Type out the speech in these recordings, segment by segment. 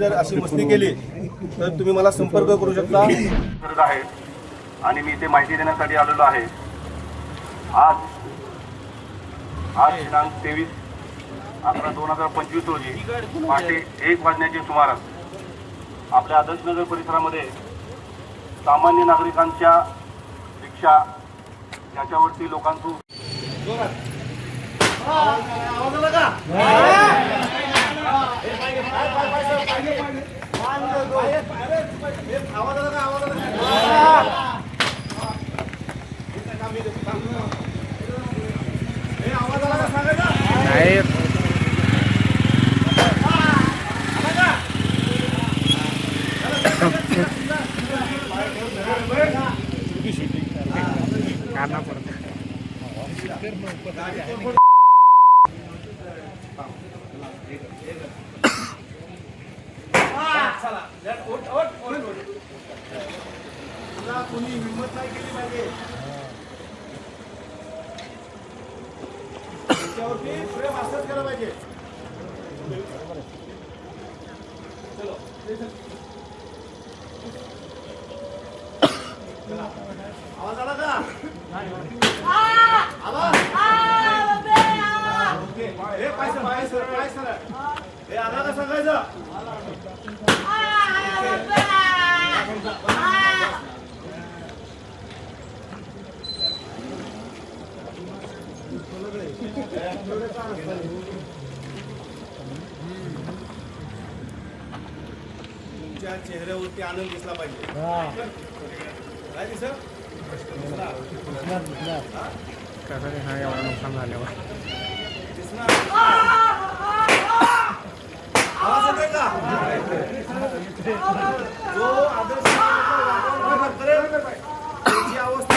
जर अशी मस्ती केली तर तुम्ही मला संपर्क करू शकता. आहे. आणि मी इथे माहिती देण्यासाठी आलेलो आहे. आज आज दिनांक तेवीस अकरा दोन हजार पंचवीस रोजी पहाटे एक वाजण्याच्या सुमारास आपल्या आदर्शनगर परिसरामध्ये सामान्य नागरिकांच्या रिक्षा याच्यावरती लोकांचं नाही. करना पड़ता है कोणी हिंमत नाही केली पाहिजे. त्याच्यावरती प्रेम असंच केलं पाहिजे. चलो. आवाज आला का? ओके. हे पाय सर पाय सर पाय सर. हे आला का सांगायचं? तुमच्या चेहऱ्यावरती आनंद दिसला पाहिजे. काय दिसत आवाज येतोय का? जो आदर्श त्याची अवस्था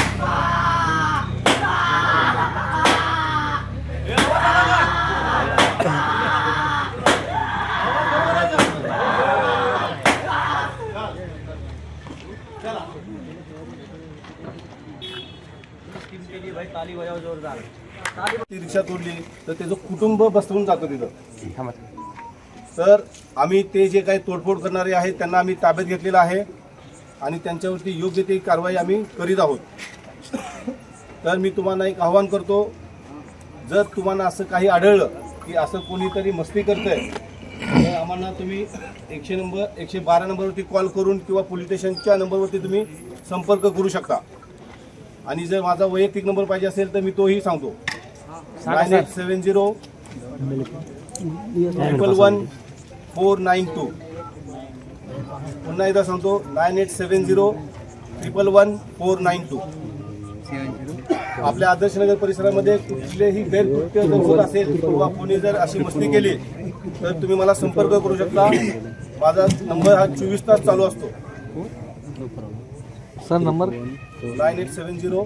ती रिक्षा तोडली तर त्याचं कुटुंब बसवून जातं तिथं. तर आम्ही ते जे काही तोडफोड करणारे आहेत त्यांना आम्ही ताब्यात घेतलेलं आहे आणि त्यांच्यावरती योग्य ती कारवाई आम्ही करीत आहोत. तर मी तुम्हाला एक आव्हान करतो जर तुम्हाला असं काही आढळलं की असं कोणीतरी मस्ती करतंय तर आम्हाला तुम्ही एकशे नंबर एकशे बारा नंबरवरती कॉल करून किंवा पोलीस स्टेशनच्या नंबरवरती तुम्ही संपर्क करू शकता. आणि जर माझा वैयक्तिक नंबर पाहिजे असेल तर मी तोही सांगतो. Nine eight seven zero triple one four nine two पुन्हा एकदा सांगतो nine eight seven zero triple one four nine two आपल्या आदर्शनगर परिसरामध्ये कुठलेही गैरकृत्य जर होत असेल किंवा कोणी जर अशी मस्ती केली तर तुम्ही मला संपर्क करू शकता. माझा नंबर हा चोवीस तास चालू असतो. Sir number? Nine eight seven zero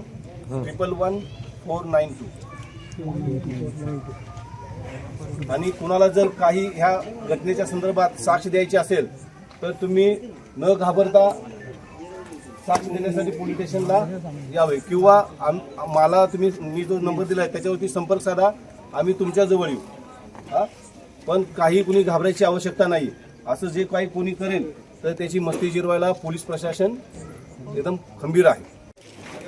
triple one four nine two. आणि कुणाला जर काही ह्या घटनेच्या संदर्भात साक्ष द्यायची असेल तर तुम्ही न घाबरता साक्ष देण्यासाठी पोलीस स्टेशनला यावे. किंवा आम मला तुम्ही मी जो नंबर दिला आहे त्याच्यावरती संपर्क साधा. आम्ही तुमच्या जवळ येऊ. हा? पण काही कुणी घाबरायची आवश्यकता नाही. असं जे काही कोणी करेल तर त्याची मस्ती जिरवायला पोलीस प्रशासन एकदम खंबीर आहे.